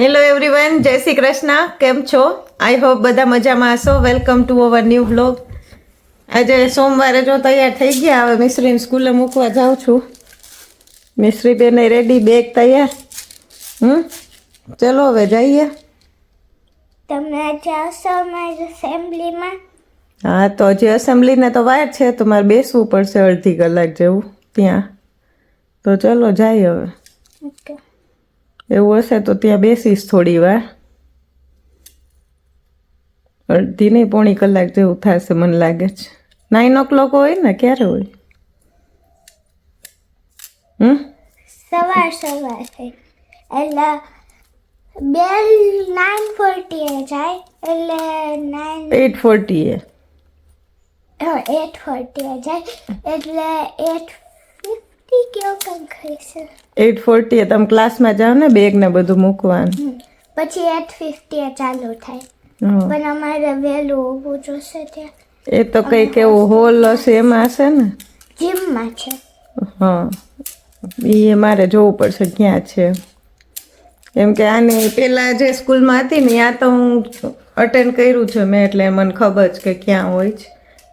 Hello everyone જય શ્રી કૃષ્ણ કેમ છો આઈ હોપ બધા મજામાં હશો. Welcome to our new blog આજે સોમવારે જો તૈયાર થઈ ગયા હવે મિશ્રીને સ્કૂલે મૂકવા જાઉં છું. મિશ્રી બેને રેડી બેગ તૈયાર. હમ? ચલો હવે જઈએ. તમે જાશો મારી એસેમ્બલીમાં હા તો હજી એસેમ્બલીને તો વાર છે તો મારે બેસવું પડશે અડધી કલાક જેવું ત્યાં. તો ચલો જાય હવે. ઓકે એવું હશે તો ત્યાં બેસીશ થોડી વાર. અડધી નહીં પોણી કલાક જેવું થશે મને લાગે છે. નાઇન ઓ ક્લોક હોય ને? ક્યારે હોય? હમ? સવાર સવાર એટલે બેલ નાઇન ફોર્ટીએ જાય. એટલે નાઇન એટ ફોર્ટી એ. એટ ફોર્ટીએ જાય. એટલે એટ ફિફ્ટી કેવું કંઈક હશે એટ ફોર્ટીએ તમે ક્લાસમાં જાઓ ને બેગ ને બધું મૂકવાનું. પછી એટ ફિફ્ટીએ ચાલુ થાય. પણ અમારે વહેલું ઊભું જોશે ત્યાં. એ તો કંઈક એવું હોલ હશે એમાં હશે ને? જીમમાં છે. હા એ મારે જોવું પડશે ક્યાં છે. કેમ કે આની પહેલાં જે સ્કૂલમાં હતી ને ત્યાં તો હું અટેન્ડ કર્યું છે મેં એટલે મને ખબર છે કે ક્યાં હોય છે.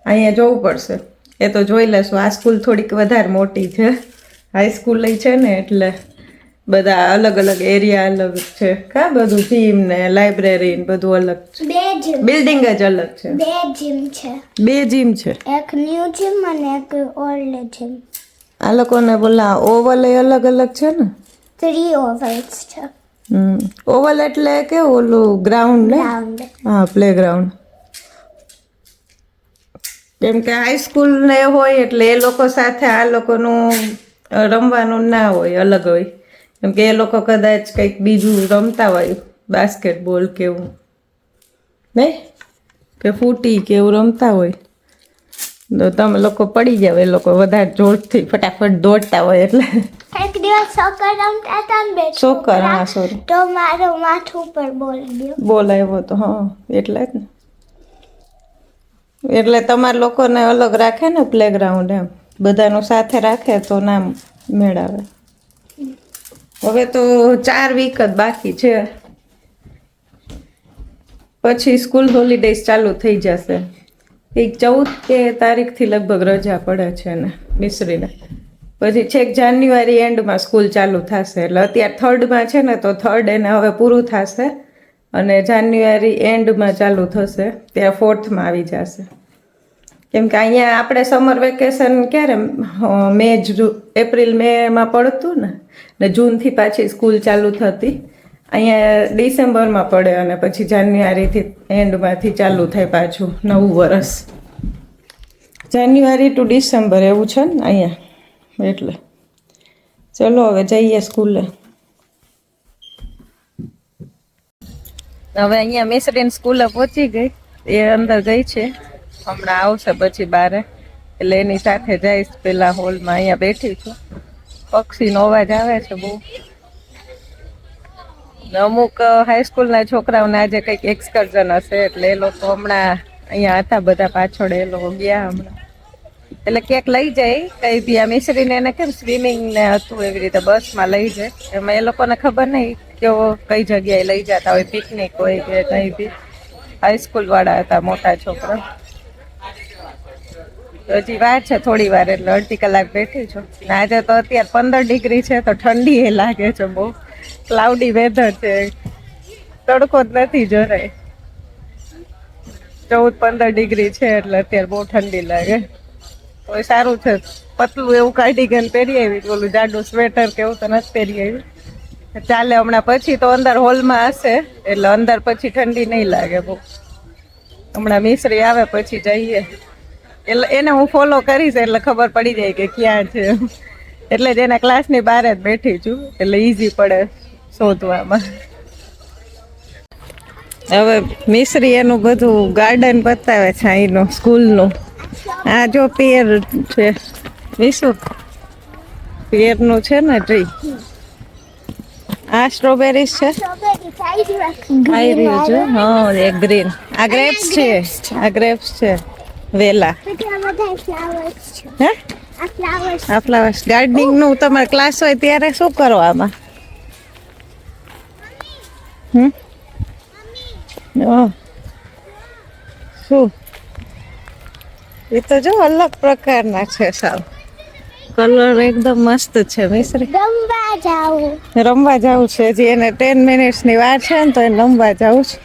અહીંયા જોવું પડશે. એ તો જોઈ લેશું. આ સ્કૂલ થોડીક વધારે મોટી છે. હાઈસ્કૂલ છે ને એટલે બધા અલગ અલગ એરિયા અલગ છે. કા બધું જીમ ને લાઇબ્રેરી ને બધું અલગ છે. બે જીમ બિલ્ડિંગ જ અલગ છે. બે જીમ છે. બે જીમ છે. એક ન્યુ જીમ અને એક ઓલ્ડ જીમ આ લોકોને બોલા ઓવલ એ અલગ અલગ છે ને? થ્રી ઓવલ્સ છે. હમ. ઓવલ એટલે કેવું ઓલું ગ્રાઉન્ડ ને? હા પ્લે ગ્રાઉન્ડ કેમ કે હાઈસ્કૂલ ને હોય એટલે એ લોકો સાથે આ લોકોનું રમવાનું ના હોય અલગ હોય. કેમ કે એ લોકો કદાચ કંઈક બીજું રમતા હોય બાસ્કેટબોલ કેવું નહીં કે ફૂટી કે એવું રમતા હોય. તો તમે લોકો પડી જાવ એ લોકો વધારે જોરથી ફટાફટ દોડતા હોય એટલે. એક દિવસ સોકર રમતા હતા ને સોકર હા સોરી તો મારો માથું પર બોલ ગયો. બોલ તો હા એટલે જ ને. એટલે તમારા લોકોને અલગ રાખે ને પ્લેગ્રાઉન્ડ એમ? બધાનું સાથે રાખે તો નામ મેળાવે. હવે તો ચાર વીક જ બાકી છે. પછી સ્કૂલ હોલિડેઝ ચાલુ થઈ જશે. એક ચૌદ કે તારીખથી લગભગ રજા પડે છે ને મિશ્રીને પછી છેક જાન્યુઆરી એન્ડમાં સ્કૂલ ચાલુ થશે. એટલે અત્યારે થર્ડમાં છે ને, તો થર્ડ એને હવે પૂરું થશે. અને જાન્યુઆરી એન્ડમાં ચાલુ થશે, ત્યાં ફોર્થમાં આવી જશે. કેમ કે અહીંયા આપણે સમર વેકેશન ક્યારે મે એપ્રિલ, મેમાં પડતું ને ને જૂનથી પાછી સ્કૂલ ચાલુ થતી. અહીંયા ડિસેમ્બરમાં પડે અને પછી જાન્યુઆરીથી એન્ડમાંથી ચાલુ થાય પાછું નવું વરસ. જાન્યુઆરી ટુ ડિસેમ્બર એવું છે ને અહીંયા. એટલે. ચલો, હવે જઈએ સ્કૂલે. હવે અહીંયા મિસરીન સ્કૂલે પહોંચી ગઈ. એ અંદર ગઈ છે. હમણાં આવશે પછી બારે. એટલે એની સાથે જઈશ પેલા હોલમાં. અહીંયા બેઠી છું. પક્ષીનો અવાજ આવે છે બહુ. અમુક હાઈસ્કૂલના છોકરાઓને આજે કંઈક એક્સકર્ઝન હશે. એટલે એ લોકો હમણાં અહીંયા હતા બધા પાછળ. એ લોકો ગયા હમણાં. એટલે ક્યાંક લઈ જાય. કઈ બી આ મિશ્રીને એને કેમ સ્વિમિંગ ને હતું એવી રીતે બસમાં લઈ જાય. એમાં એ લોકોને ખબર નહીં. કેવો કઈ જગ્યાએ લઈ જતા હોય પિકનિક હોય કે કઈ બી. હાઈસ્કૂલ વાળા હતા, મોટા છોકરા. હજી વાર છે થોડી વાર, એટલે અડધી કલાક બેઠી છું. ને આજે તો અત્યારે પંદર ડિગ્રી છે, તો ઠંડી એ લાગે છે બહુ. ક્લાઉડી વેધર છે. તડકો જ નથી જરાય. ચૌદ પંદર ડિગ્રી છે, એટલે અત્યારે બહુ ઠંડી લાગે. તો સારું છે. પતલું એવું કાર્ડિગન પહેરી આવી, ઓલું જાડું સ્વેટર કે એવું તો નથી પહેરી આવી. ચાલે, હમણાં પછી તો અંદર હોલમાં હશે. એટલે અંદર પછી ઠંડી નહીં લાગે બહુ. હમણાં મિશ્રી આવે, પછી જઈએ. એટલે એને હું ફોલો કરીશ, એટલે ખબર પડી જાય કે ક્યાં છે. એટલે જ એના ક્લાસની બહાર જ બેઠી છું. એટલે ઇઝી પડે શોધવામાં. હવે મિશ્રી એનું બધું ગાર્ડન બતાવે છે અહીંનું, સ્કૂલનું. આ જો પેર છે. વિશુ પેરનું છે ને ટ્રી આ સ્ટ્રોબેરીઝ છે? સ્ટ્રોબેરી ખાઈ રહ્યું છે હા એક ગ્રીન આ ગ્રેપ્સ છે. આ ગ્રેપ્સ છે. વેલા. હે? આ ફ્લાવર્સ ગાર્ડનિંગનું તમારે ક્લાસ હોય ત્યારે શું કરો આમાં? હમ. શું? એ તો જો અલગ પ્રકારના છે સાવ. કલર એકદમ મસ્ત છે મિશ્રી રમવા જાવું રમવા જાવું છે હજી એને ટેન મિનિટ્સની વાર છે ને તો એને રમવા જાવું છે.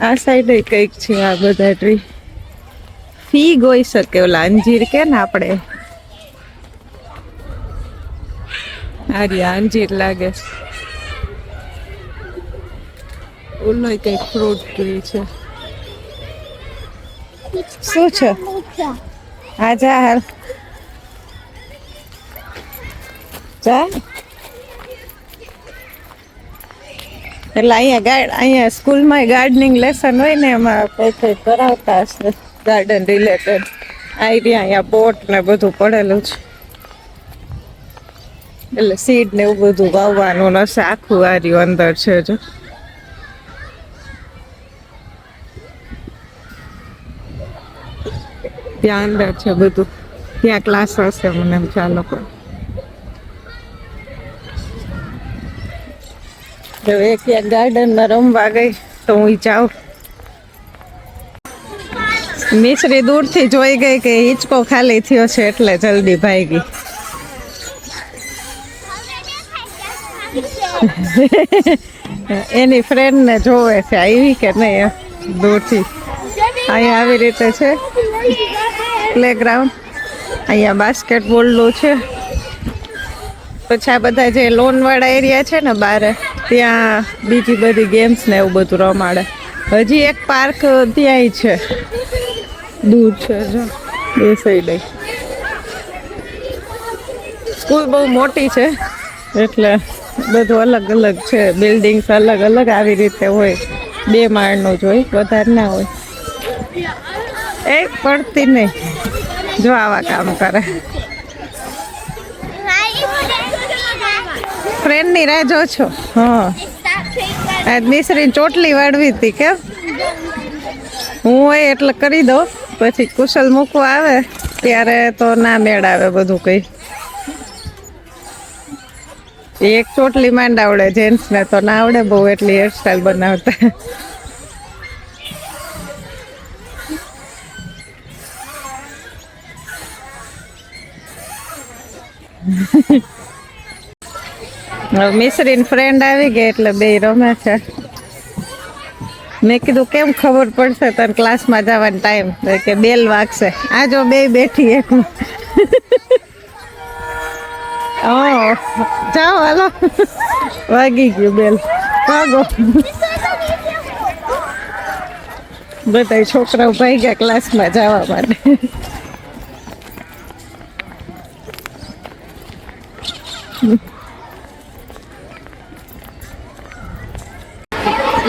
આ સાઈડે કંઈક છે આ બધા ટ્રી ફી ગોઈ શકે ઓલા અંજીર કે ને આપણે? આ રહ્યા અંજીર લાગે છે. ઓલો કંઈક ફ્રૂટ ટ્રી છે. શું છે. આજા હાલ. જા. એટલે અહીંયા ગાર્ડ અહીંયા સ્કૂલમાં ગાર્ડનિંગ લેસન હોય ને એમાં કંઈ કંઈ કરાવતા હશે ગાર્ડન રિલેટેડ આઈડિયા અહીંયા પોટ ને બધું પડેલું છે. એટલે સીડ ને એવું બધું વાવવાનું નશે આખું આર્યું અંદર છે જો ત્યાં અંદર છે બધું. ત્યાં ક્લાસ હશે મને ચાલો પણ જો એક ત્યાં ગાર્ડનમાં રમવા ગઈ, તો હું જાઉં. મિશ્રી દૂરથી જોઈ ગઈ કે હિંચકો ખાલી થયો છે એટલે જલ્દી ભાગી. એની ફ્રેન્ડને જોવે છે, આવી કે નહીં દૂરથી? અહીંયા આવી રીતે છે? પ્લેગ્રાઉન્ડ અહીંયા બાસ્કેટબોલનું છે. પછી આ બધા જે લોનવાળા એરિયા છે ને બારે ત્યાં બીજી બધી ગેમ્સ ને એવું બધું રમાડે. હજી એક પાર્ક ત્યાંય છે. દૂર છે, જો. એ દઈ સ્કૂલ બહુ મોટી છે, એટલે બધું અલગ અલગ છે. બિલ્ડિંગ્સ અલગ અલગ આવી રીતે હોય. બે માળનું જ હોય, વધારે ના હોય. એ, પડતી નહીં. જો આવા કામ કરે. ફ્રેન્ડની રાહ જો છો. હા. આજ મિશ્રી ચોટલી વાળવી હતી કેમ હું હોય એટલે કરી દઉં. પછી કુશલ મૂકવા આવે, ત્યારે તો ના મેળ આવે બધું કઈ. એક ચોટલી માંડ આવડે, જેન્ટ્સ ને તો ના આવડે, બહુ એટલી હેરસ્ટાઈલ બનાવતા. હવે મિશ્રીન ફ્રેન્ડ આવી ગઈ એટલે બે રમે છે. મેં કીધું, કેમ ખબર પડશે તને ક્લાસમાં જવાનો ટાઈમ કે, બેલ વાગશે. આ જો બે બેઠી એક ઓ જાઓ, હાલો. વાગી ગયું બેલ. ભાગો બધા છોકરાઓ ભાઈ ગયા ક્લાસમાં જવા માટે.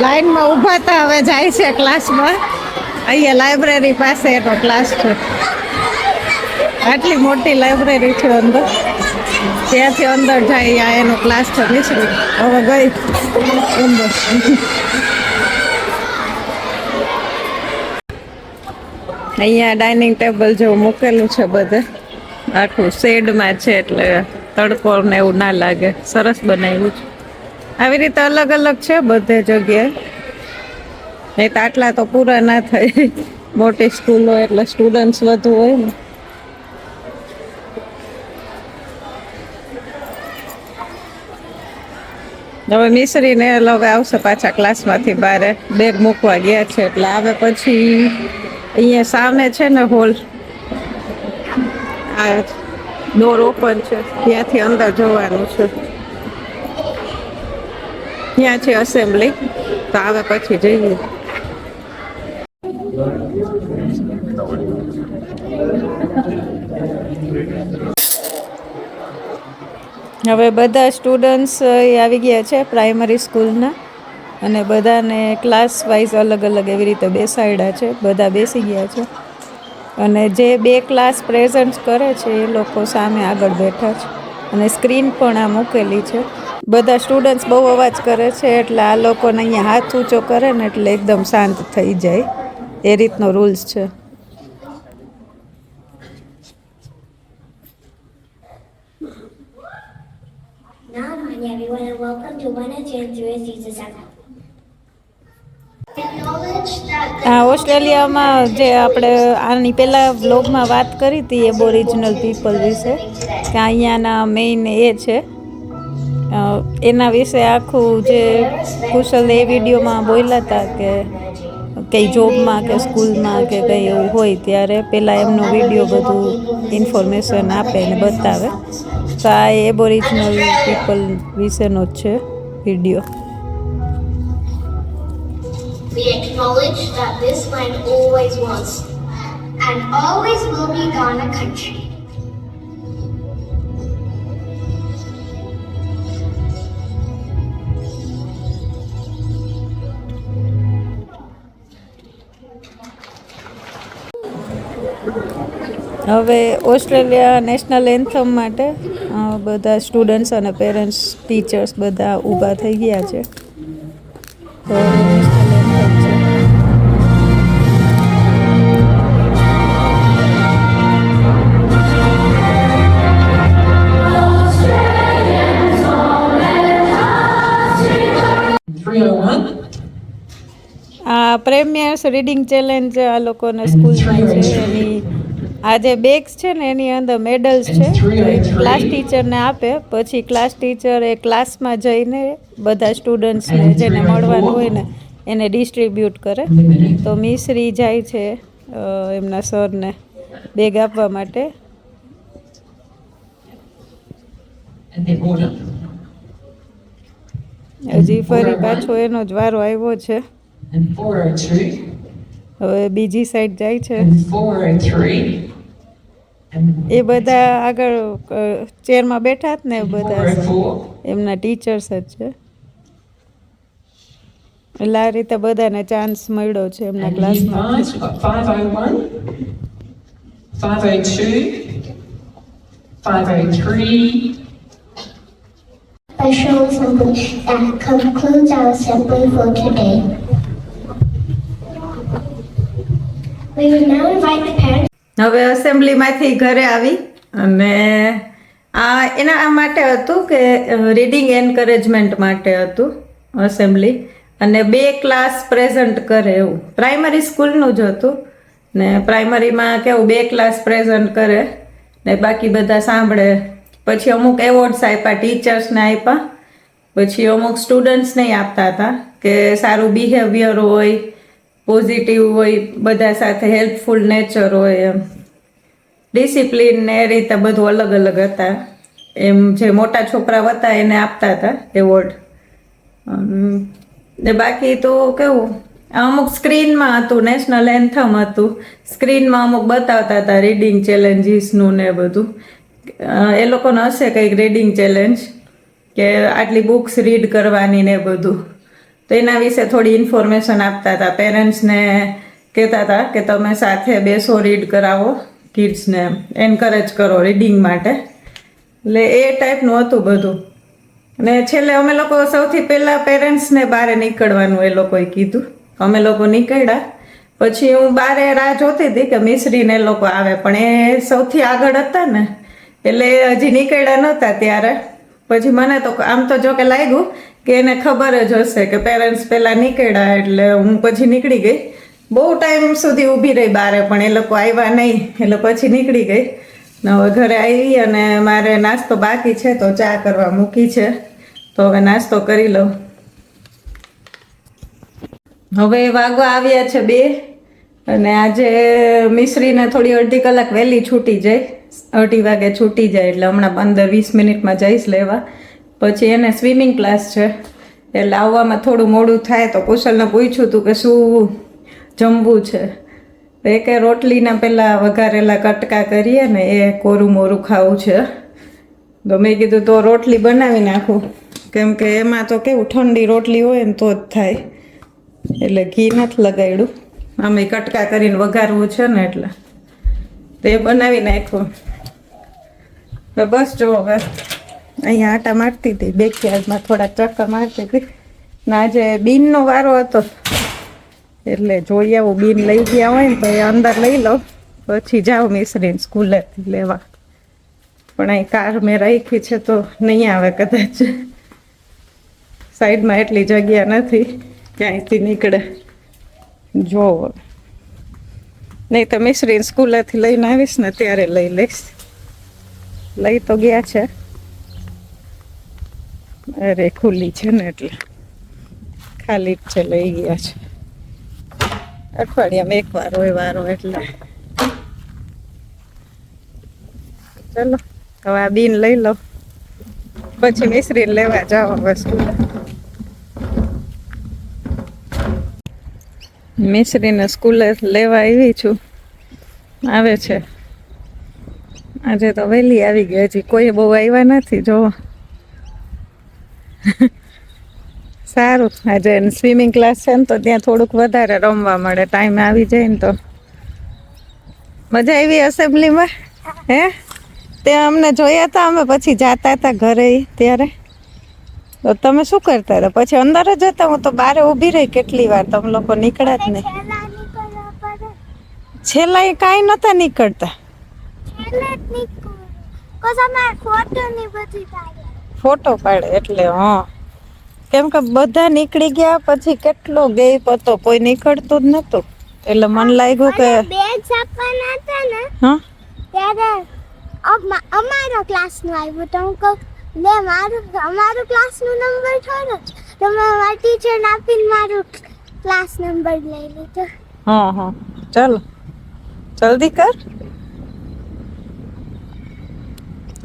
લાઈનમાં ઊભા હતા હવે જાય છે ક્લાસમાં. અહીંયા લાઇબ્રેરી પાસે એનો ક્લાસ છે. આટલી મોટી લાઇબ્રેરી છે અંદર. ત્યાંથી અંદર જાય, આ એનો ક્લાસ છે મિશ્રી. હવે ગઈ. અંદર અહીંયા ડાઇનિંગ ટેબલ જેવું મૂકેલું છે બધે. આખું શેડમાં છે એટલે તડકો ને એવું ના લાગે. સરસ બનાવ્યું છે. આવી રીતે અલગ અલગ છે બધે જગ્યાએ. નહીં તો આટલા તો પૂરા ના થાય. મોટી સ્કૂલો એટલે સ્ટુડન્ટ્સ વધુ હોય ને. હવે મિસરીને લોકો આવશે પાછા ક્લાસમાંથી બહાર બેગ મૂકવા ગયા છે એટલે આવે પછી અહીંયા સામે છે ને હોલ. આ ડોર ઓપન છે. ત્યાંથી અંદર જવાનું છે. ત્યાં છે અસેમ્બલી તો આવે પછી જઈએ. હવે બધા સ્ટુડન્ટ્સ આવી ગયા છે પ્રાઇમરી સ્કૂલના અને બધાને ક્લાસ વાઇઝ અલગ અલગ એવી રીતે બેસાડ્યા છે. બધા બેસી ગયા છે. અને જે બે ક્લાસ પ્રેઝન્ટ કરે છે, એ લોકો સામે આગળ બેઠા છે. અને સ્ક્રીન પણ આ મૂકેલી છે. બધા સ્ટુડન્ટ્સ બહુ અવાજ કરે છે એટલે આ લોકોને અહીંયા હાથ ઊંચો કરે ને એટલે એકદમ શાંત થઈ જાય. એ રીતનો રૂલ્સ છે. આ ઓસ્ટ્રેલિયામાં જે આપણે આની પહેલાં વ્લોગમાં વાત કરી હતી એબોરિજિનલ પીપલ વિશે કે અહીંયાના મેઇન એ છે. એના વિશે આખું જે કુશલ એ વિડીયોમાં બોલ્યા હતા કે કંઈ જોબમાં કે સ્કૂલમાં કે કંઈ એવું હોય ત્યારે પહેલાં એમનો વીડિયો બધું ઇન્ફોર્મેશન આપે ને બતાવે તો આ એબોરિજનલ પીપલ વિશેનો જ છે video we acknowledge that this land always was and always will be Ghana country. હવે ઓસ્ટ્રેલિયા નેશનલ એન્થમ માટે બધા સ્ટુડન્ટ્સ અને પેરેન્ટ્સ, ટીચર્સ બધા ઊભા થઈ ગયા છે. આ પ્રેમિયર્સ રીડિંગ ચેલેન્જ આ લોકોને સ્કૂલમાં છે એની આ જે બેગ્સ છે ને એની અંદર મેડલ્સ છે. ક્લાસ ટીચરને આપે. પછી ક્લાસ ટીચર એ ક્લાસમાં જઈને બધા સ્ટુડન્ટ્સને જેને મળવાનું હોય ને એને ડિસ્ટ્રીબ્યુટ કરે. તો મિશ્રી જાય છે એમના સરને બેગ આપવા માટે. હજી ફરી પાછો એનો જ વારો આવ્યો છે. હવે બીજી સાઈડ જાય છે And four oh three. And એ બધા આગળ ચેરમાં બેઠા જ ને બધા oh. એમના ટીચર્સ જ છે એટલે આ રીતે બધાને ચાન્સ મળ્યો છે એમના ક્લાસમાં oh oh oh. By that concludes our assembly for today. We will now invite the parents. હવે અસેમ્બલીમાંથી ઘરે આવી અને આ એના માટે હતું કે રીડિંગ એન્કરેજમેન્ટ માટે હતું અસેમ્બલી અને બે ક્લાસ પ્રેઝન્ટ કરે એવું. પ્રાઇમરી સ્કૂલનું જ હતું. ને પ્રાઇમરીમાં કેવું, બે ક્લાસ પ્રેઝન્ટ કરે. ને બાકી બધા સાંભળે. પછી અમુક એવોર્ડ્સ આપ્યા ટીચર્સને આપ્યા. પછી અમુક સ્ટુડન્ટ્સને આપતા હતા કે સારું બિહેવિયર હોય પોઝિટિવ હોય, બધા સાથે હેલ્પફુલ નેચર હોય એમ. ડિસિપ્લિન ને એ રીતે બધું અલગ અલગ હતા. એમ જે મોટા છોકરા હતા એને આપતા હતા એવોર્ડ ને બાકી તો કેવું, અમુક સ્ક્રીનમાં હતું નેશનલ એન્થમ હતું. સ્ક્રીનમાં અમુક બતાવતા હતા રીડિંગ ચેલેન્જીસનું ને બધું. એ લોકોને હશે કંઈક રીડિંગ ચેલેન્જ કે આટલી બુક્સ રીડ કરવાની ને બધું. તો એના વિશે થોડી ઇન્ફોર્મેશન આપતા હતા. પેરેન્ટ્સને કહેતા હતા કે તમે સાથે બેસો રીડ કરાવો કિડ્સને એન્કરેજ કરો રીડિંગ માટે. એટલે એ ટાઈપનું હતું બધું. અને છેલ્લે અમે લોકો સૌથી પહેલાં પેરેન્ટ્સને બહાર નીકળવાનું એ લોકોએ કીધું. અમે લોકો નીકળ્યા. પછી હું બારે રાહ જોતી હતી કે મિશ્રીને લોકો આવે. પણ એ સૌથી આગળ હતા ને. એટલે હજી નીકળ્યા નહોતા ત્યારે. પછી મને તો આમ તો જો કે લાગ્યું કે એને ખબર જ હશે કે પેરેન્ટ્સ પહેલાં નીકળ્યા એટલે હું પછી નીકળી ગઈ. બહુ ટાઈમ સુધી ઊભી રહી બારે, પણ એ લોકો આવ્યા નહીં. એટલે પછી નીકળી ગઈ. ને હવે ઘરે આવી અને મારે નાસ્તો બાકી છે તો ચા કરવા મૂકી છે. તો હવે નાસ્તો કરી લઉં. હવે વાગવા આવ્યા છે બે અને આજે મિશ્રીને થોડી અડધી કલાક વહેલી છૂટી જાય. અઢી વાગે છૂટી જાય એટલે હમણાં પંદર વીસ મિનિટમાં જઈશ લેવા. પછી એને સ્વિમિંગ ક્લાસ છે. એટલે આવવામાં થોડું મોડું થાય તો કુશલને પૂછ્યું હતું કે શું જમવું છે? એક રોટલીના પહેલાં વઘારેલા કટકા કરીએ ને એ કોરું મોરું ખાવું છે. તો મેં કીધું તો રોટલી બનાવી નાખું. કેમ કે એમાં તો કેવું ઠંડી રોટલી હોય ને તો જ થાય. એટલે ઘી નથી લગાડ્યું. આમે કટકા કરીને વઘારવું છે ને એટલે. તો એ બનાવી નાખ્યું. બસ જો હવે. અહીંયા આટા મારતી હતી બેકયાર્ડમાં થોડા ચક્કર મારતી હતી. ને આજે બીનનો વારો હતો. એટલે જોઈ આવું, બીન લઈ ગયા હોય ને તો એ અંદર લઈ લો પછી જાઓ મિશ્રીને સ્કૂલેથી લેવા. પણ અહીં કાર મેં રાખી છે તો નહીં આવે કદાચ. સાઈડમાં એટલી જગ્યા નથી, ક્યાંયથી નીકળે. જોવો નહીં તો મિશ્રીને સ્કૂલેથી લઈને આવીશ ને ત્યારે લઈ લઈશ. લઈ તો ગયા છે. અરે ખુલ્લી છે ને એટલે. ખાલી જ છે, લઈ ગયા છે. અઠવાડિયામાં એક વાર હોય વારો એટલે. ચલો, હવે આ બીન લઈ લો પછી મિશ્રી લેવા જાઓ વસ્તુ. મિશ્રીને સ્કૂલે લેવા આવી છું. આવે છે. આજે તો વહેલી આવી ગઈ, હજી કોઈ બહુ આવ્યા નથી જો સારું. આજે સ્વિમિંગ ક્લાસ છે ને તો ત્યાં થોડુંક વધારે રમવા મળે. ટાઈમ આવી જાય ને તો. મજા આવી એસેમ્બલીમાં હે? ત્યાં અમને જોયા હતા અમે, પછી જાતા હતા ઘરે ત્યારે. તો તમે શું કરતા હતા? પછી અંદર જ હતા? હું તો બારે ઊભી રહી કેટલી વાર. તમે લોકો નીકળ્યા જ નહીં. છેલ્લા એ કાંઈ નતા નીકળતા. ફોટો ની બધી ફોટો પાડે એટલે હા. કેમ કે બધા નીકળી ગયા પછી કેટલો ગેપ હતો કોઈ નીકળતું જ નતું. એટલે મને લાગ્યું કે બેગ આપવાના હતા ને હા? ત્યારે અમારો અમારો ક્લાસનું આવ્યું તો હું કહું લે મારું અમારો ક્લાસનું નંબર થોડો. તો મેં મારા ટીચરને આપીને મારું ક્લાસ નંબર લઈ લીધો. હા હા. ચાલો. જલ્દી કર.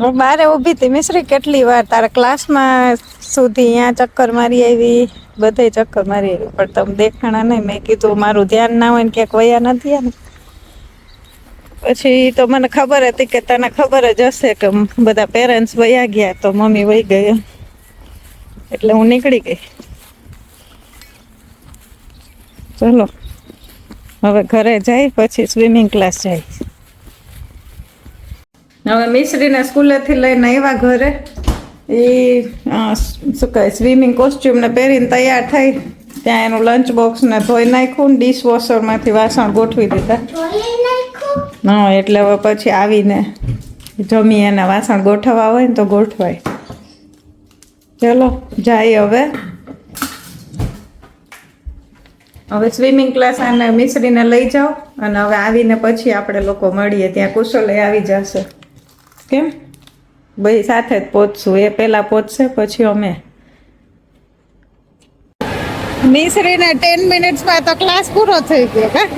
હું બારે ઊભી હતી. મિશ્રી, કેટલી વાર તારા ક્લાસમાં સુધી અહીંયા ચક્કર મારી આવી? બધે ચક્કર મારી આવી. પણ તમે દેખાણા નહીં. મેં કીધું, મારું ધ્યાન ના હોય ને ક્યાંક વયા નથી ને. પછી તો મને ખબર હતી કે તને ખબર જ હશે કે બધા પેરેન્ટ્સ વયા ગયા તો મમ્મી વહી ગયા એટલે હું નીકળી ગઈ. ચલો. હવે ઘરે જાય, પછી સ્વિમિંગ ક્લાસ જાય. હવે મિશ્રીને સ્કૂલેથી લઈને આવ્યા ઘરે. એ શું કહે સ્વિમિંગ કોસ્ટ્યુમને પહેરીને તૈયાર થઈ. ત્યાં એનું લંચ બોક્સને ધોઈ નાખ્યું ડિશ વોશરમાંથી વાસણ ગોઠવી દીધા. હા એટલે હવે પછી આવીને જમી એના વાસણ ગોઠવવા હોય ને તો ગોઠવાય. ચલો જાય હવે. હવે સ્વિમિંગ ક્લાસ આને મિશ્રીને લઈ જાઓ અને હવે આવીને પછી આપણે લોકો મળીએ. ત્યાં કુશલે આવી જશે. કેમ? ભાઈ સાથે જ પહોંચશું એ પહેલાં પહોંચશે પછી અમે. મિશ્રીને ટેન મિનિટ્સમાં તો ક્લાસ પૂરો થઈ ગયો કા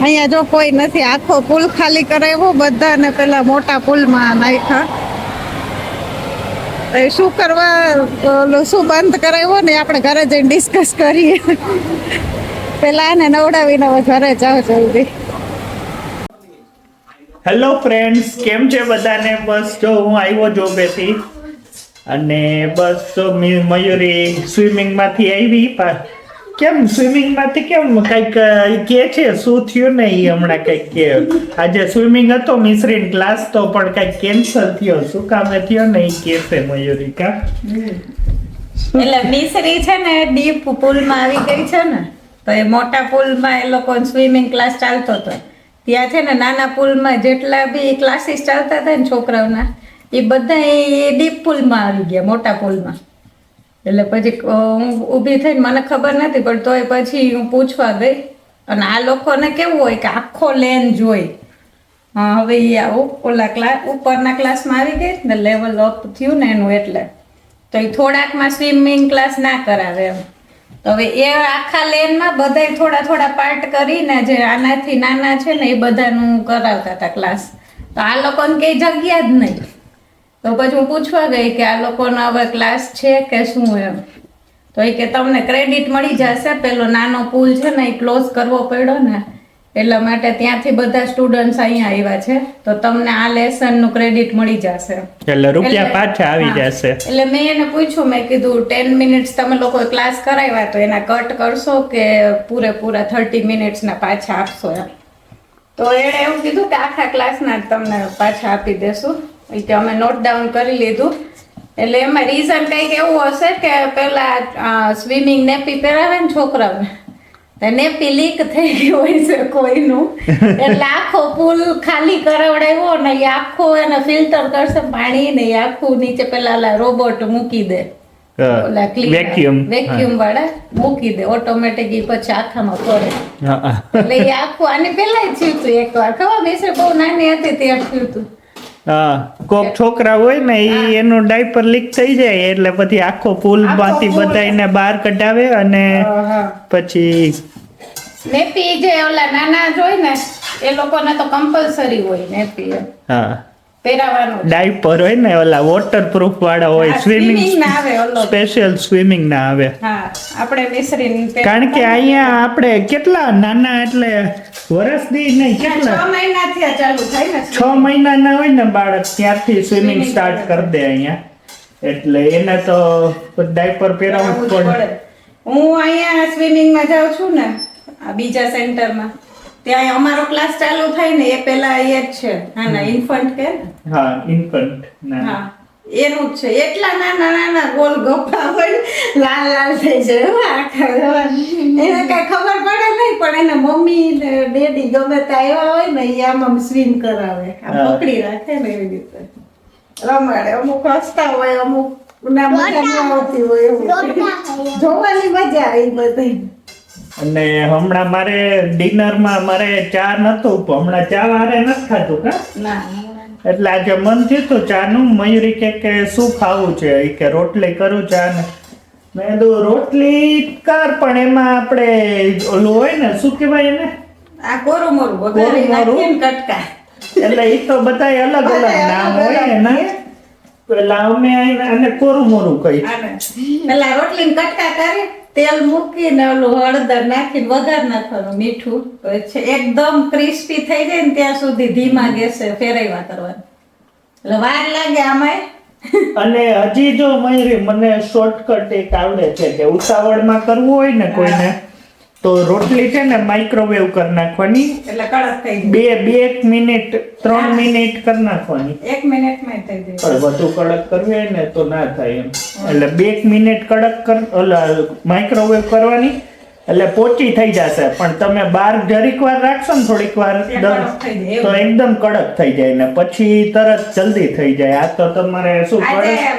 અહીંયા જો કોઈ નથી, આખો પુલ ખાલી કરાવ્યો, બધાને પેલા મોટા પુલમાં નાખ્યા. એ શું કરવા શું બંધ કરાવ્યો ને આપણે ઘરે જઈને ડિસ્કસ કરીએ. પેલા આને નવડાવીને ઘરે જાઓ જલ્દી. હેલો ફ્રેન્ડ્સ કેમ છે બધાને? બસ જો હું આવ્યો જોબેથી. અને બસ જો મયુરી સ્વિમિંગમાંથી આવી. કેમ સ્વિમિંગમાંથી કેમ કંઈક કે છે, શું થયું ને એ હમણાં કંઈક કે. આજે સ્વિમિંગ હતો, મિશ્રીન ક્લાસ તો પણ કંઈક કેન્સલ થયો. શું કામે થયો ને એ કે છે મયુરી કા એટલે મિશ્રી છે ને, ડીપ પુલમાં આવી ગઈ છે ને, તો એ મોટા પુલમાં એ લોકો સ્વિમિંગ ક્લાસ ચાલતો હતો. ત્યાં છે ને નાના પુલમાં જેટલા બી ક્લાસીસ ચાલતા હતા ને છોકરાઓના, એ બધા એ ડીપ પુલમાં આવી ગયા, મોટા પુલમાં. એટલે પછી હું ઊભી થઈને મને ખબર નથી, પણ તોય પછી હું પૂછવા ગઈ. અને આ લોકોને કેવું હોય કે આખો લેન જોઈ. હા, હવે એ ઓલા ક્લાસ ઉપરના ક્લાસમાં આવી ગઈ ને લેવલ અપ થયું ને એનું એટલે. તો એ થોડાકમાં સ્વિમિંગ ક્લાસ ના કરાવે એમ. હવે એ આખા લેનમાં બધાય થોડા થોડા પાર્ટ કરીને જે આનાથી નાના છે ને એ બધાનું કરાવતા હતા ક્લાસ તો આ લોકોને કંઈ જગ્યા જ નહીં. તો પછી હું પૂછવા ગઈ કે આ લોકોનો હવે ક્લાસ છે કે શું એમ? તો એ કે તમને ક્રેડિટ મળી જશે. પેલો નાનો પુલ છે ને એ ક્લોઝ કરવો પડ્યો ને. એટલા માટે ત્યાંથી બધા સ્ટુડન્ટ્સ અહીંયા આવ્યા છે. તો તમને આ લેસનનું ક્રેડિટ મળી જશે. એટલે રૂપિયા પાછા આવી જશે. એટલે મેં એને પૂછ્યું મેં કીધું ટેન મિનિટ્સ તમે લોકો ક્લાસ કરાવ્યા તો એના કટ કરશો કે પૂરેપૂરા થર્ટી મિનિટ્સના પાછા આપશો એમ? તો એણે એવું કીધું કે આખા ક્લાસના જ તમને પાછા આપી દેશું. એટલે અમે નોટ ડાઉન કરી લીધું. એટલે એમાં રીઝન કંઈક એવું હશે કે પેલા સ્વિમિંગ નેપી પહેરાવે ને છોકરાઓને? નેપી લીક થઈ ગયું હોય છે કોઈનું. એટલે આખો પુલ ખાલી કરાવડાવ્યો ને એ આખો એને ફિલ્ટર કરશે પાણી ને આખું નીચે પેલા રોબોટ મૂકી દે. ઓલા વેક્યુમ વેક્યુમ વાળા મૂકી દે. ઓટોમેટિક ઈ પછી આખામાં ફરે. એટલે એ આખું આની પેલા થયું હતું એક વાર. ખબર બેસે બહુ નાની હતી ત્યારે થયું હતું કોક છોકરા હોય ને ઈ એનું ડાયપર લીક થઈ જાય એટલે પછી આખો પુલમાંથી પુલ. બધાને બહાર કઢાવે અને પછી નેપી જે ઓલા નાના જ હોય ને એ લોકોને તો કમ્પલસરી હોય નેપી હા. પહેરાવાનું. ડાયપર હોય ને ઓલા વોટરપ્રૂફ વાળા હોય સ્વિમિંગ ના આવે સ્પેશિયલ સ્વિમિંગ ના આવે. હા આપણે વિસરીને કારણ કે અહીંયા આપણે કેટલા નાના એટલે વર્ષથી નહીં છ મહિના મહિનાથી આ ચાલુ થાય ને 6 મહિના ના હોય ને બાળક ત્યારથી સ્વિમિંગ સ્ટાર્ટ કરે. દે અહીંયા. એટલે એને તો ડાયપર પહેરાવવું પડે. હું અહીંયા સ્વિમિંગમાં જાઉં છું ને આ બીજા સેન્ટરમાં ત્યાં અમારો ક્લાસ ચાલુ થાય ને એ પેલા એ જ છે. હા ના ઇન્ફન્ટ કે? હા ઇન્ફન્ટ ના. હા એનું જ છે. એટલા નાના નાના ગોલ ગપ્પા હોય લાલ લાલ થઈ જાય. આખા એને કઈ ખબર પડે નહીં પણ એના મમ્મી ને ડેડી ગમે ત્યાં એવા હોય ને એ આમ આમ સ્વિમ કરાવે. આમ. પકડી રાખે ને એવી રીતે. રમાડે. અમુક હસતા હોય અમુક ના મજા ન આવતી હોય એવું. જોવાની મજા આવી બધી. અને હમણાં મારે ડિનરમાં મારે ચા નતું હમણાં ચા વારે નથી ખાતું કા? એટલે આજે મન થયું હતું ચાનું મયુરી કે કે શું ખાવું છે? એ કે રોટલી કરું ચા ને મેં કીધું રોટલી કર પણ એમાં આપણે ઓલું હોય ને શું કહેવાય એને? આ કોરું મોરું વગાડી નાખીને કટકા. એટલે એ તો બધાય અલગ અલગ નામ હોય ને પેલા અમે આને કોરું મોરું કહી પેલા રોટલી કટકા કરી તેલ મૂકીને ઓલું હળદર નાખીને વઘાર નાખવાનું મીઠું. એકદમ ક્રિસ્પી થઈ જાય ને ત્યાં સુધી ધીમા ગેસે ફેરવ્યા કરવાનું. એટલે વાર લાગે આમાંય. અને હજી જો મયુરી મને શોર્ટકટ એક આવડે છે કે ઉતાવળમાં કરવું હોય ને કોઈને? તો રોટલી છે ને માઇક્રોવેવ કરી નાખવાની. એટલે કડક થઈ બે બે એક મિનિટ ત્રણ મિનિટ કરી નાખવાની. એક મિનિટમાં થઈ જાય. પણ વધુ કડક કરવી હોય ને તો ના થાય એમ. એટલે બે એક મિનિટ કડક કર માઇક્રોવેવ કરવાની. એટલે પોચી થઈ જશે. પણ તમે બાર જરીક વાર રાખશો ને થોડીક વાર તો એકદમ કડક થઈ જાય ને પછી તરત જલ્દી થઈ જાય. આ તો તમારે શું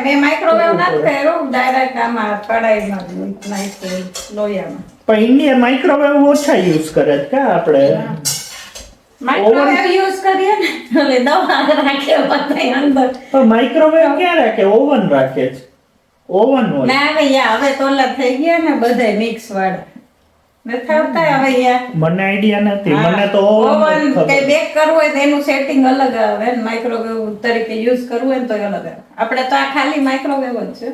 મેં માઇક્રોવેવ નથી કર્યું ડાયરેક્ટ આમાં કડાઈમાં લોયામાં. પણ ઇન્ડિયા માઇક્રોવેવ ઓછા યુઝ કરે છે કા આપણે? માઇક્રોવેવ યુઝ કરીએ ને એટલે દવા રાખે અંદર. માઇક્રોવેવ ક્યાં રાખે? ઓવન રાખે છે. ઓવન હોય. ના હવે યા હવે તો થઈ ગયા ને બધાય મિક્સ વાળા. નથી આવતા હવે યા. મને આઈડિયા નથી. મને તો ઓવન કે બેક કરવું હોય તો એનું સેટિંગ અલગ આવે ને. માઇક્રોવેવ તરીકે યુઝ કરવું હોય ને તો અલગ આવે. આપણે તો આ ખાલી માઇક્રોવેવ જ છે.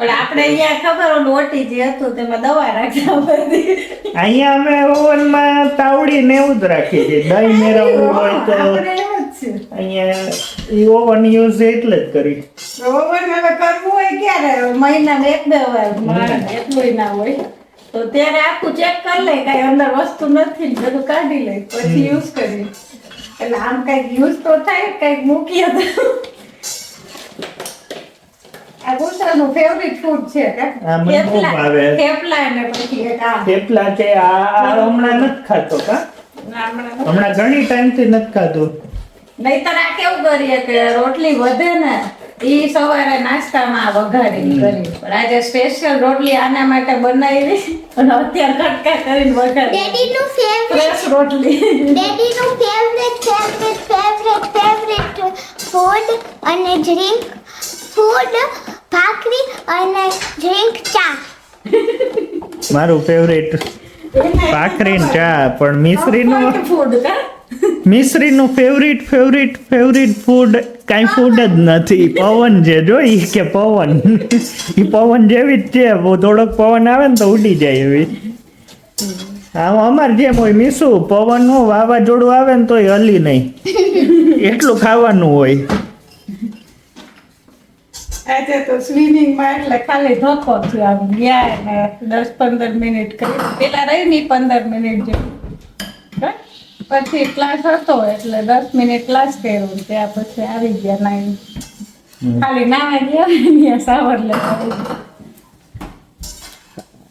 પણ આપણે અહીંયા ખબર ઓલું ઓટીજી હતું તેમાં દવા રાખ્યા બધી. અહીંયા અમે ઓવનમાં તાવડી ને એવું જ રાખીએ છીએ. દહીં મેળવવું હોય તો જ છે. અહીંયા ઈ ઓવન યુઝ એટલે જ કરી. ઓવન હવે કરવું હોય ક્યારે? મહિનામાં એક બે વાર એટલું ના હોય. તો ત્યારે આખું ચેક કરી લે કઈ અંદર વસ્તુ નથી ને બધું કાઢી લે પછી યુઝ કરી એટલે આમ કંઈક યુઝ તો થાય કંઈક મૂકીએ તો. આ ગુસાનું ફેવરિટ ફૂડ છે કા? આ મને બહુ થેપલા ભાવે. થેપલા ને પછી એક આ. થેપલા છે આ હમણાં નથી ખાતો કા ના, હમણાં હમણાં ઘણી ટાઈમથી નથી ખાધું. નહીતર આ કેવું કરીએ કે રોટલી વધે ને ઈ સવારે નાસ્તામાં વઘારી કરી પણ આજે સ્પેશિયલ રોટલી આના માટે બનાવી અને અત્યારે કટકા કરીને વઘારી. ડેડીનું ફેવરેટ ફ્રેશ રોટલી. ડેડીનું favourite favourite favourite favourite food અને ડ્રિંક ફૂડ ભાખરી અને ડ્રિંક ચા. મારું ફેવરેટ ભાખરી ને ચા પણ મિશ્રીનું ફૂડ કા? મિશ્રીનું ફેવરિટ ફેવરિટ ફેવરિટ ફૂડ કાંઈ ફૂડ જ નથી. પવન છે જોઈ કે પવન. એ પવન જેવી જ છે. થોડોક પવન આવે ને તો ઉડી જાય એવી. આમ અમારે જેમ હોય મીસું પવનનું વાવાઝોડું આવે ને તોય હલી નહીં. એટલું ખાવાનું હોય. આજે તો સ્વિમિંગમાં એટલે ખાલી ધોકો થયો આમ. ગયા ને દસ પંદર મિનિટ કરી. પેલા રહી ની પંદર મિનિટ જેવું. પછી ક્લાસ હતો એટલે દસ મિનિટ ક્લાસ કર્યો ત્યાં પછી આવી ગયા નાઈ ખાલી નાવા ગયા ત્યાં સાવર લેવા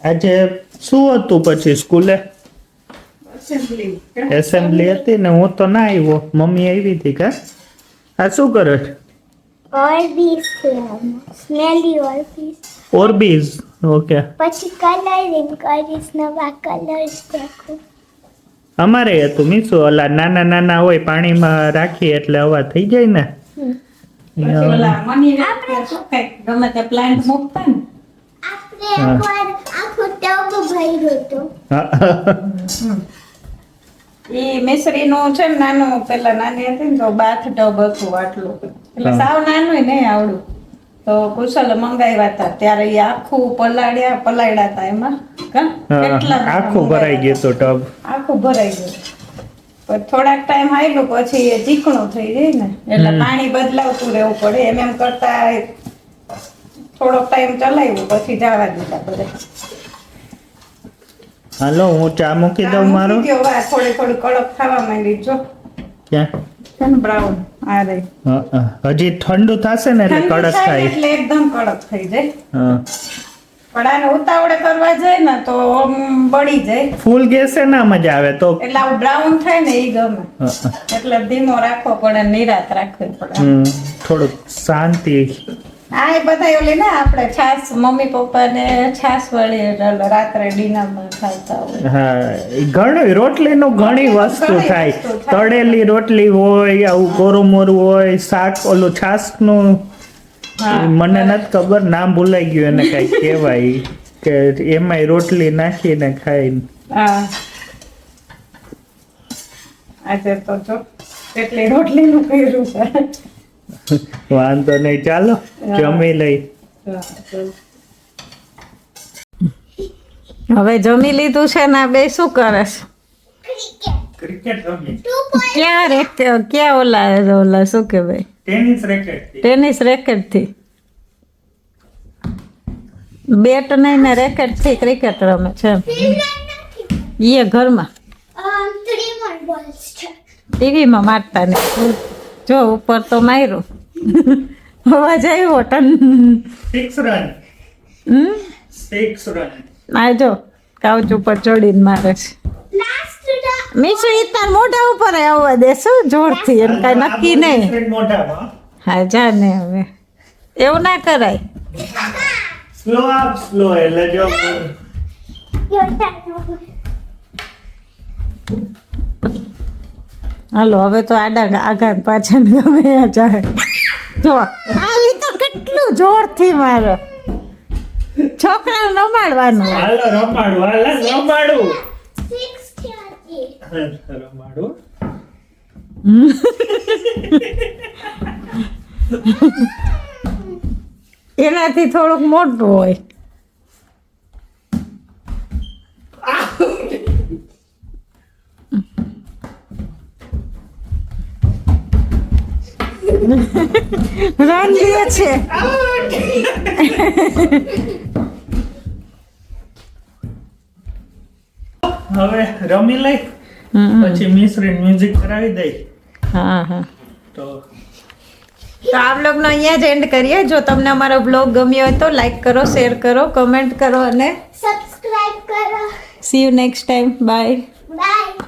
આજે શું હતું પછી સ્કૂલે? એસેમ્બલી હતી ને હું તો ના આવ્યો. મમ્મી આવી હતી કે? આ શું કરે છે? ઓર્બીસ સ્મેલી ઓર્બીસ ઓરબીઝ? ઓકે. પછી કલરિંગ કરીશ નવા કલર્સ દેખું. અમારે હતું મીસો ઓલા નાના નાના હોય પાણીમાં રાખીએ એટલે હવા થઈ જાય ને. આપણે એકવાર ટબ ભર્યું હતું. એ મિશ્રીનું છે ને નાનું પેલા નાની હતી ને તો બાથ ટબ હતું આટલું. એટલે સાવ નાનું નહીં આવડું. તો કુશલ મંગાવ્યા હતા ત્યારે એ આખું પલાળ્યા પલાળ્યા હતા એમાં? કેટલા આખું ભરાઈ. ગયું તો ટબ. આખું ભરાઈ ગયું. પણ થોડાક ટાઈમ આવેલું પછી એ ચીકણું થઈ જાય ને. એટલે પાણી બદલાવતું રહેવું પડે. એમ એમ કરતા થોડોક ટાઈમ ચલાવ્યું પછી જવા દીધા બધા. હાલો હું ચા મૂકી દઉં મારો. થોડી થોડી કડક ખાવા માંડી જો. ક્યાં? બ્રાઉન આ. હજી ઠંડુ થશે ને એટલે કડક થાય એટલે એકદમ કડક થઈ જાય. હા. આને ઉતાવળે કરવા જાય ને તો બળી જાય. ફૂલ ગેસે ના મજા આવે તો. એટલે આવું બ્રાઉન થાય ને એ ગમે. એટલે ધીમો રાખવો પડે નિરાત રાખવી પડે. થોડુંક શાંતિ. આ એ બધા ઓલી ને આપણે છાસ મમ્મી પપ્પા ને છાસ વળી રાત્રે ડિનરમાં ખાતા હોય. હા ઘણી રોટલીનું ઘણી વસ્તુ થાય. વસ્તુ થાય. તળેલી રોટલી હોય આવું કોરું હોય શાક ઓલું છાસનું. મને નથી ખબર નામ ભૂલાઈ ગયું એને કઈ કહેવાય. કે એમાંય રોટલી નાખીને ખાઈ હા. આજે તો જો કેટલી રોટલીનું કર્યું છે. વાંધો નહીં ચાલો જમી લઈ. હવે જમી લીધું છે ને બે શું કરે છે? ક્યાં રે ક્યાં ઓલા ઓલા શું કહેવાય? ટેનિસ રેકેટ ટેનિસ રેકેટથી. બેટ નહીં ને રેકેટથી ક્રિકેટ રમે છે એ ઘરમાં. ટીવીમાં મારતા નહીં. જો ઉપર તો માર્યું અવાજ આવ્યો ટન સિક્સ રન હમ? સિક્સ રન આ જો કાઉચ ઉપર ચડીને મારે છે. લાસ્ટ મીસુ ઈ તાર મોઢા ઉપર આવવા દે શું જોરથી? એમ કાંઈ નક્કી નહીં. હા જા ને હવે. એવું ના કરાય. સ્લો આપ સ્લો એટલે જો હાલો હવે તો આડા આગા પાછળ ગમે જાય. જો આવી તો કેટલું જોરથી મારો. છોકરા રમાડવાનું. હાલો રમાડું હાલો રમાડું. રમાડું. એનાથી થોડુંક મોટું હોય. રન છે. હવે રમી લઈ પછી મિશ્રી મ્યુઝિક કરાવી દઈ. હા હા. તો તો આ બ્લોગનો અહીંયા જ એન્ડ કરીએ. જો તમને અમારો બ્લોગ ગમ્યો હોય તો લાઈક કરો શેર કરો કમેન્ટ કરો અને સબસ્ક્રાઇબ કરો. See you next time bye bye